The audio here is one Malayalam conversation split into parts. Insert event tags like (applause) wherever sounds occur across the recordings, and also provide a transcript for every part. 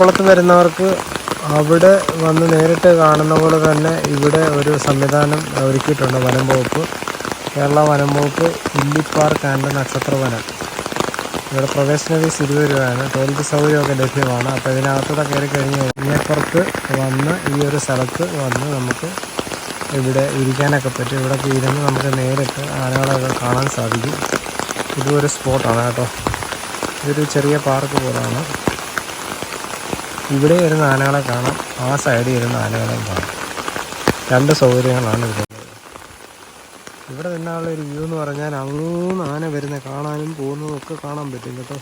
കുളത്ത് വരുന്നവർക്ക് അവിടെ വന്ന് നേരിട്ട് കാണുന്ന പോലെ തന്നെ ഇവിടെ ഒരു സംവിധാനം ഒരുക്കിയിട്ടുണ്ട് വനം വകുപ്പ്. കേരള വനം വകുപ്പ് ഇല്ലിപ്പാർക്ക് ആൻഡ് നക്ഷത്ര വനം. ഇവിടെ പ്രവേശന ഫീസ് ഇരുപത് രൂപയാണ് ടോയ്ലറ്റ് സൗകര്യമൊക്കെ ലഭ്യമാണ്. അപ്പോൾ ഇതിനകത്തൂടെ കയറി കഴിഞ്ഞ് കഴിഞ്ഞപ്പുറത്ത് വന്ന് ഈ ഒരു സ്ഥലത്ത് വന്ന് നമുക്ക് ഇവിടെ ഇരിക്കാനൊക്കെ പറ്റും. ഇവിടെ ഇരുന്ന് നമുക്ക് നേരിട്ട് ആനകളൊക്കെ കാണാൻ സാധിക്കും. ഇതൊരു സ്പോട്ടാണ് കേട്ടോ. ഇതൊരു ചെറിയ പാർക്ക് പോലാണ്. ഇവിടെ വരുന്ന ആനകളെ കാണാം. ആ സൈഡിൽ വരുന്ന ആനകളെയും കാണാം. രണ്ട് സൗകര്യങ്ങളാണ് ഇവിടെ ഇവിടെ നിന്നുള്ള ഒരു വ്യൂ എന്ന് പറഞ്ഞാൽ അങ്ങൂന്ന് ആന വരുന്ന കാണാനും പോകുന്നതും ഒക്കെ കാണാൻ പറ്റും കേട്ടോ.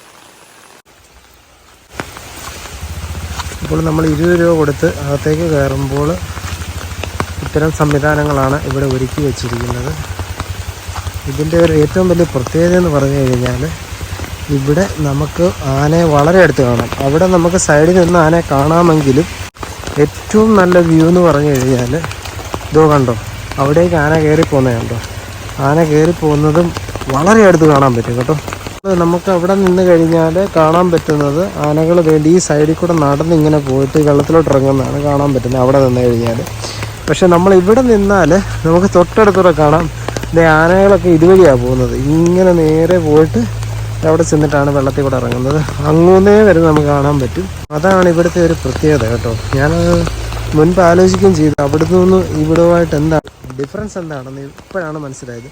ഇപ്പോൾ നമ്മൾ ഇരുപത് രൂപ കൊടുത്ത് അകത്തേക്ക് കയറുമ്പോൾ ഇത്തരം സംവിധാനങ്ങളാണ് ഇവിടെ ഒരുക്കി വെച്ചിരിക്കുന്നത്. ഇതിന്റെ ഒരു ഏറ്റവും വലിയ പ്രത്യേകത എന്ന് പറഞ്ഞു കഴിഞ്ഞാൽ ഇവിടെ നമുക്ക് ആനയെ വളരെ അടുത്ത് കാണാം. അവിടെ നമുക്ക് സൈഡിൽ നിന്ന് ആനയെ കാണാമെങ്കിലും ഏറ്റവും നല്ല വ്യൂ എന്ന് പറഞ്ഞു കഴിഞ്ഞാൽ ഇതോ കണ്ടോ? അവിടേക്ക് ആന കയറി പോകുന്നത് കണ്ടോ? ആന കയറി പോകുന്നതും വളരെ അടുത്ത് കാണാൻ പറ്റും കേട്ടോ. നമുക്ക് അവിടെ നിന്ന് കഴിഞ്ഞാൽ കാണാൻ പറ്റുന്നത് ആനകൾ വേണ്ടി ഈ സൈഡിൽ കൂടെ നടന്ന് ഇങ്ങനെ പോയിട്ട് വെള്ളത്തിലോട്ട് ഇറങ്ങുന്നതാണ് കാണാൻ പറ്റുന്നത് അവിടെ നിന്ന് കഴിഞ്ഞാൽ. പക്ഷെ നമ്മൾ ഇവിടെ നിന്നാൽ നമുക്ക് തൊട്ടടുത്തൂടെ കാണാം. ആനകളൊക്കെ ഇതുവഴിയാണ് പോകുന്നത്. ഇങ്ങനെ നേരെ പോയിട്ട് അവിടെ ചെന്നിട്ടാണ് വെള്ളത്തിൽ കൂടെ ഇറങ്ങുന്നത്. അങ്ങൂന്നേ വരെ നമുക്ക് കാണാൻ പറ്റും. അതാണ് ഇവിടുത്തെ ഒരു പ്രത്യേകത കേട്ടോ. ഞാൻ മുൻപ് ആലോചിക്കുകയും ചെയ്തു. അവിടെ നിന്ന് ഇവിടുമായിട്ട് എന്താണ് ഡിഫറൻസ് എന്താണെന്ന് ഇപ്പോഴാണ് മനസ്സിലായത്.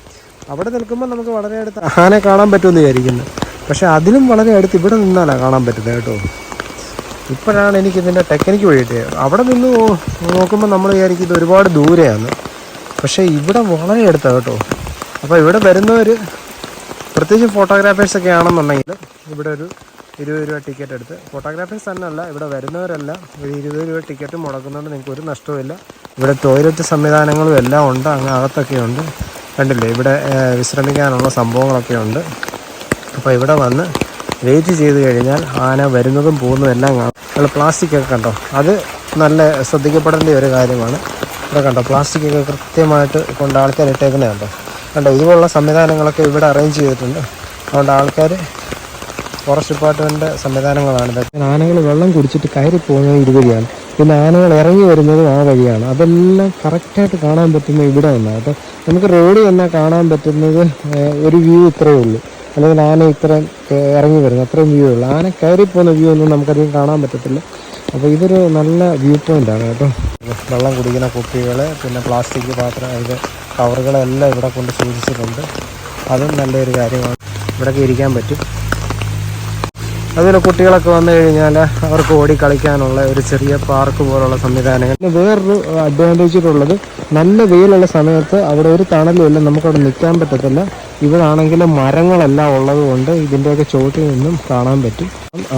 അവിടെ നിൽക്കുമ്പോൾ നമുക്ക് വളരെ അടുത്ത് ആനെ കാണാൻ പറ്റുമെന്ന് വിചാരിക്കുന്നു. പക്ഷെ അതിലും വളരെ അടുത്ത് ഇവിടെ നിന്നാലാണ് കാണാൻ പറ്റുന്നത് കേട്ടോ. ഇപ്പോഴാണ് എനിക്ക് ഇതിന്റെ ടെക്നിക്ക് വഴിയിട്ട് അവിടെ നിന്ന് നോക്കുമ്പോൾ നമ്മൾ വിചാരിക്കും ഇത് ഒരുപാട് ദൂരെയാണ്. പക്ഷേ ഇവിടെ വളരെ അടുത്താണ് കേട്ടോ. അപ്പോൾ ഇവിടെ വരുന്നവർ പ്രത്യേകിച്ച് ഫോട്ടോഗ്രാഫേഴ്സ് ഒക്കെ ആണെന്നുണ്ടെങ്കിൽ ഇവിടെ ഒരു ഇരുപത് രൂപ ടിക്കറ്റ് എടുത്ത്. ഫോട്ടോഗ്രാഫേഴ്സ് തന്നെയല്ല ഇവിടെ വരുന്നവരല്ല. ഒരു ഇരുപത് രൂപ ടിക്കറ്റ് മുടക്കുന്നതുകൊണ്ട് നിങ്ങൾക്ക് ഒരു നഷ്ടവുമില്ല. ഇവിടെ ടോയ്ലറ്റ് സംവിധാനങ്ങളും എല്ലാം ഉണ്ട് അങ്ങ് അകത്തൊക്കെ ഉണ്ട്. കണ്ടില്ലേ ഇവിടെ വിശ്രമിക്കാനുള്ള സംഭവങ്ങളൊക്കെ ഉണ്ട്. അപ്പോൾ ഇവിടെ വന്ന് വെയിറ്റ് ചെയ്ത് കഴിഞ്ഞാൽ ആന വരുന്നതും പോകുന്നതും എല്ലാം കാണാം. നമ്മൾ പ്ലാസ്റ്റിക് ഒക്കെ കണ്ടോ? അത് നല്ല ശ്രദ്ധിക്കപ്പെടേണ്ട ഒരു കാര്യമാണ്. ഇവിടെ കണ്ടോ പ്ലാസ്റ്റിക് ഒക്കെ കൃത്യമായിട്ട് കൊണ്ട് ആൾക്കാർ ഇട്ടേക്കുന്നത് കണ്ടോ? കണ്ടോ ഇതുപോലുള്ള സംവിധാനങ്ങളൊക്കെ ഇവിടെ അറേഞ്ച് ചെയ്തിട്ടുണ്ട്. അതുകൊണ്ട് ആൾക്കാർ ഫോറസ്റ്റ് ഡിപ്പാർട്ട്മെന്റ് സംവിധാനങ്ങളാണ് ഇതൊക്കെ. ആനകൾ വെള്ളം കുടിച്ചിട്ട് കയറി പോകുന്നത് ഇതുവഴിയാണ്. പിന്നെ ആനകൾ ഇറങ്ങി വരുന്നതും ആ വഴിയാണ്. അതെല്ലാം കറക്റ്റായിട്ട് കാണാൻ പറ്റുന്നത് ഇവിടെ നിന്നാണ് അപ്പോൾ നമുക്ക് റോഡ് തന്നെ കാണാൻ പറ്റുന്നത് ഒരു വ്യൂ ഇത്രയേ ഉള്ളൂ. അല്ലെങ്കിൽ ആന ഇത്ര ഇറങ്ങി വരുന്നത് അത്രയും വ്യൂ ഉള്ളൂ. ആന കയറി പോകുന്ന വ്യൂ ഒന്നും നമുക്കധികം കാണാൻ പറ്റത്തില്ല. അപ്പോൾ ഇതൊരു നല്ല വ്യൂ പോയിന്റാണ് ആണ് കേട്ടോ. വെള്ളം കുടിക്കുന്ന കുപ്പികൾ പിന്നെ പ്ലാസ്റ്റിക് പാത്രം ഇത് കവറുകളെല്ലാം ഇവിടെ കൊണ്ട് സൂക്ഷിച്ചിട്ടുണ്ട്. അതും നല്ലൊരു കാര്യമാണ്. ഇവിടെയൊക്കെ ഇരിക്കാൻ പറ്റും. അതുപോലെ കുട്ടികളൊക്കെ വന്നു കഴിഞ്ഞാൽ അവർക്ക് ഓടി കളിക്കാനുള്ള ഒരു ചെറിയ പാർക്ക് പോലുള്ള സംവിധാനങ്ങൾ. വേറൊരു അഡ്വാന്റേജ് ഉള്ളത് നല്ല വെയിലുള്ള സമയത്ത് അവിടെ ഒരു തണലുമില്ല നമുക്കവിടെ നിൽക്കാൻ പറ്റത്തില്ല. ഇവിടെ ആണെങ്കിൽ മരങ്ങളെല്ലാം ഉള്ളത് കൊണ്ട് ഇതിന്റെയൊക്കെ ചോട്ടിൽ നിന്നും കാണാൻ പറ്റും.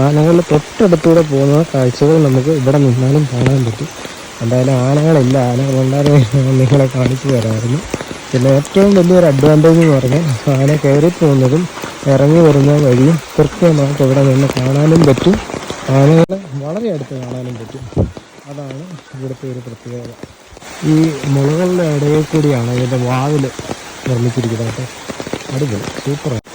ആനകൾ തൊട്ടടുത്തൂടെ പോകുന്ന കാഴ്ചകൾ നമുക്ക് ഇവിടെ നിന്നാലും കാണാൻ പറ്റും. എന്തായാലും ആനകളില്ല. ആനകളുണ്ടായിരുന്നു (laughs) നിങ്ങളെ കാണിച്ചു തരാമായിരുന്നു. പിന്നെ ഏറ്റവും വലിയൊരു അഡ്വാന്റേജ് എന്ന് പറഞ്ഞാൽ ആന കയറി പോകുന്നതും ഇറങ്ങി വരുന്ന വഴിയും കൃത്യമായിട്ട് ഇവിടെ നിന്ന് കാണാനും പറ്റും. ആനകളെ വളരെ അടുത്ത് കാണാനും പറ്റും. അതാണ് ഇവിടുത്തെ ഒരു പ്രത്യേകത. ഈ മുളകളുടെ ഇടയിൽ കൂടിയാണ് ഇതിന്റെ വാതിൽ നിർമ്മിച്ചിരിക്കുന്നത്. അടിപൊളി. സൂപ്പറാണ്.